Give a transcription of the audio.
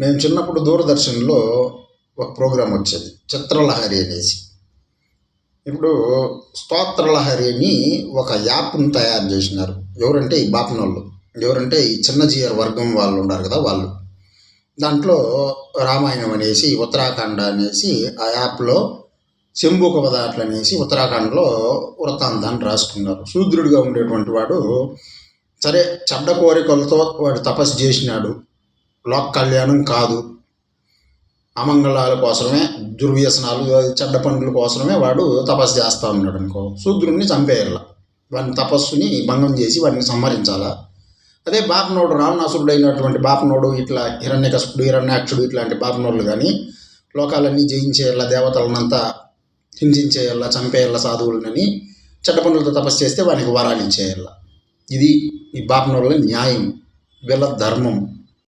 మేము చిన్నప్పుడు దూరదర్శన్లో ఒక ప్రోగ్రాం వచ్చేది చిత్రలహరి అనేసి. ఇప్పుడు స్తోత్రలహరి అని ఒక యాప్ను తయారు చేసినారు. ఎవరంటే ఈ బాపనోళ్ళు ఎవరంటే ఈ చిన్నజీయర్ వర్గం వాళ్ళు ఉన్నారు కదా వాళ్ళు. దాంట్లో రామాయణం అనేసి ఉత్తరాఖండ అనేసి ఆ యాప్లో శంభుక పదార్థులు అనేసి ఉత్తరాఖండ్లో వృత్తాంతాన్ని రాసుకున్నారు. శూద్రుడిగా ఉండేటువంటి వాడు సరే చెడ్డ కోరికలతో వాడు తపస్సు చేసినాడు. లోక కళ్యాణం కాదు. అమంగళాల కోసమే దుర్వ్యసనాలు చెడ్డ పనుల కోసమే వాడు తపస్సు చేస్తూ ఉన్నాడు అనుకో. శూద్రుణ్ణి చంపేయాల వాడిని తపస్సుని భంగం చేసి వాడిని సంహరించాలా? అదే బాపనోడు రావణాసురుడు అయినటువంటి బాపనోడు ఇట్లా హిరణ్యకసుడు హిరణ్యాక్షుడు ఇట్లాంటి బాపనోళ్ళు కానీ లోకాలన్నీ జయించేయాల దేవతలనంతా హింసించేయాల చంపేయాల సాధువులనని చెడ్డ పనులతో తపస్సు చేస్తే వానికి వరాలు ఇచ్చేయాల ఇది ఈ బాపనోళ్ళ న్యాయం. వీళ్ళ ధర్మం.